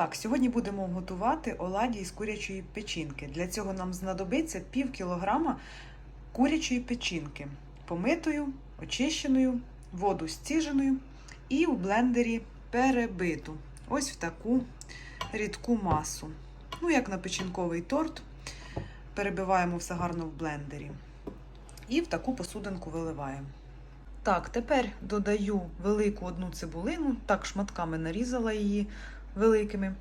Так, сьогодні будемо готувати оладі із курячої печінки. Для цього нам знадобиться пів кілограма курячої печінки, помитою, очищеною, воду стіженою і у блендері перебиту. Ось в таку рідку масу. Ну, як на печінковий торт. Перебиваємо все гарно в блендері. І в таку посудинку виливаємо. Так, тепер додаю велику одну цибулину, так шматками нарізала її великими.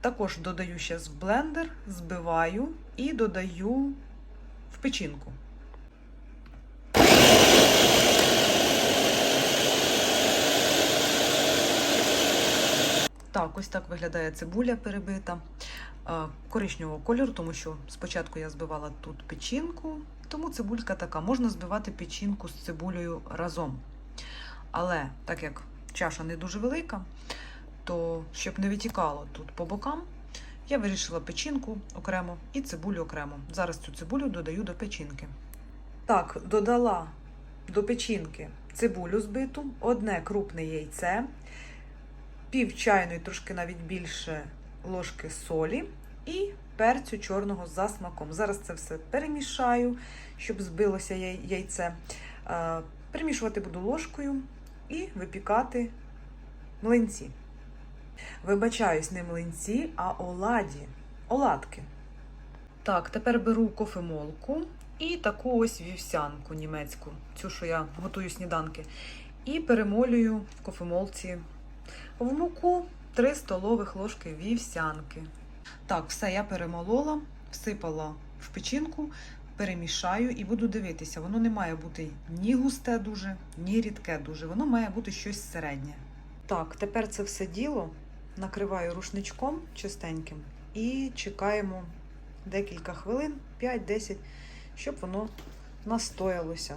Також додаю зараз в блендер, збиваю і додаю в печінку. Так, ось так виглядає цибуля перебита е, коричневого кольору, тому що спочатку я збивала тут печінку, тому цибулька така. Можна збивати печінку з цибулею разом. Але так як чаша не дуже велика, то щоб не витікало тут по бокам, я вирішила печінку окремо і цибулю окремо. Зараз цю цибулю додаю до печінки. Так, додала до печінки цибулю збиту, одне крупне яйце, пів чайної, трошки навіть більше ложки солі і перцю чорного за смаком. Зараз це все перемішаю, щоб збилося яйце. Е, Перемішувати буду ложкою і випікати млинці. Вибачаюсь, не млинці, а оладі. Оладки. Так, тепер беру кофемолку і таку ось вівсянку німецьку, цю, що я готую сніданки. І перемолюю в кофемолці в муку 3 столових ложки вівсянки. Так, все я перемолола, всипала в печінку, перемішаю і буду дивитися. Воно не має бути ні густе дуже, ні рідке дуже. Воно має бути щось середнє. Так, тепер це все діло накриваю рушничком чистеньким і чекаємо декілька хвилин, 5-10, щоб воно настоялося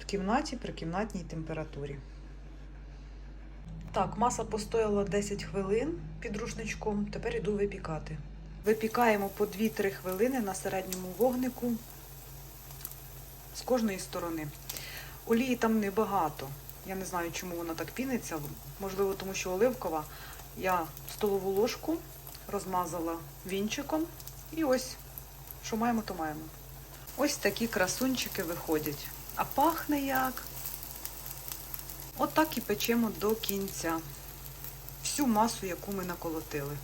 в кімнаті при кімнатній температурі. Так, маса постояла 10 хвилин під рушничком, тепер іду випікати. Випікаємо по 2-3 хвилини на середньому вогнику з кожної сторони. Олії там небагато. Я не знаю, чому вона так піниться. Можливо, тому що оливкова. Я столову ложку розмазала вінчиком. І ось, що маємо, то маємо. Ось такі красунчики виходять. А пахне як. Отак і печемо до кінця. Всю масу, яку ми наколотили.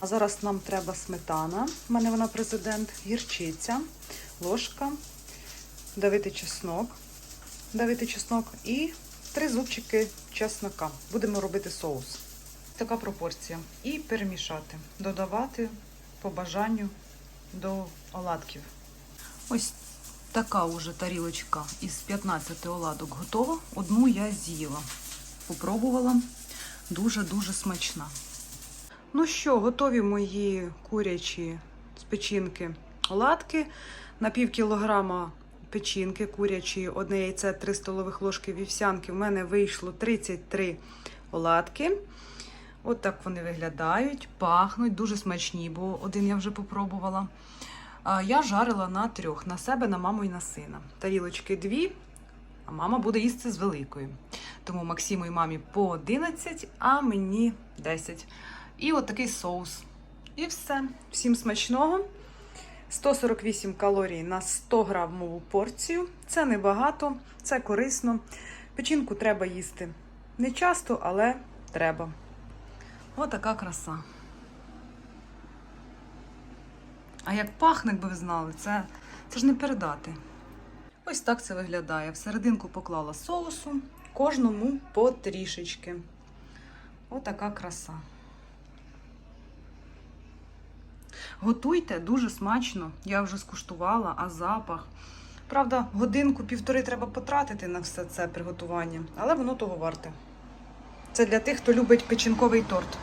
А зараз нам треба сметана. У мене вона президент, гірчиця, ложка, давити чеснок, давити чеснок і три зубчики чеснока. Будемо робити соус. Така пропорція. І перемішати. Додавати по бажанню до оладків. Ось така уже тарілочка із 15 оладок готова. Одну я з'їла. Попробувала. Дуже-дуже смачна. Ну що, готові мої курячі з печінки оладки. На пів кілограма печінки курячі, одне яйце, 3 столових ложки вівсянки. У мене вийшло 33 оладки. От так вони виглядають, пахнуть, дуже смачні, бо один я вже попробувала. Я жарила на трьох: на себе, на маму і на сина. Тарілочки дві, а мама буде їсти з великою. Тому Максиму і мамі по 11, а мені 10. І от такий соус. І все. Всім смачного. 148 калорій на 100 грамову порцію. Це небагато, це корисно. Печінку треба їсти. Не часто, але треба. Отака краса. А як пахне, якби ви знали, це, це ж не передати. Ось так це виглядає. Всерединку поклала соусу, кожному по трішечки. Отака краса. Готуйте дуже смачно. Я вже скуштувала, а запах. Правда, годинку-півтори треба потратити на все це приготування, але воно того варте. Це для тих, хто любить печінковий торт.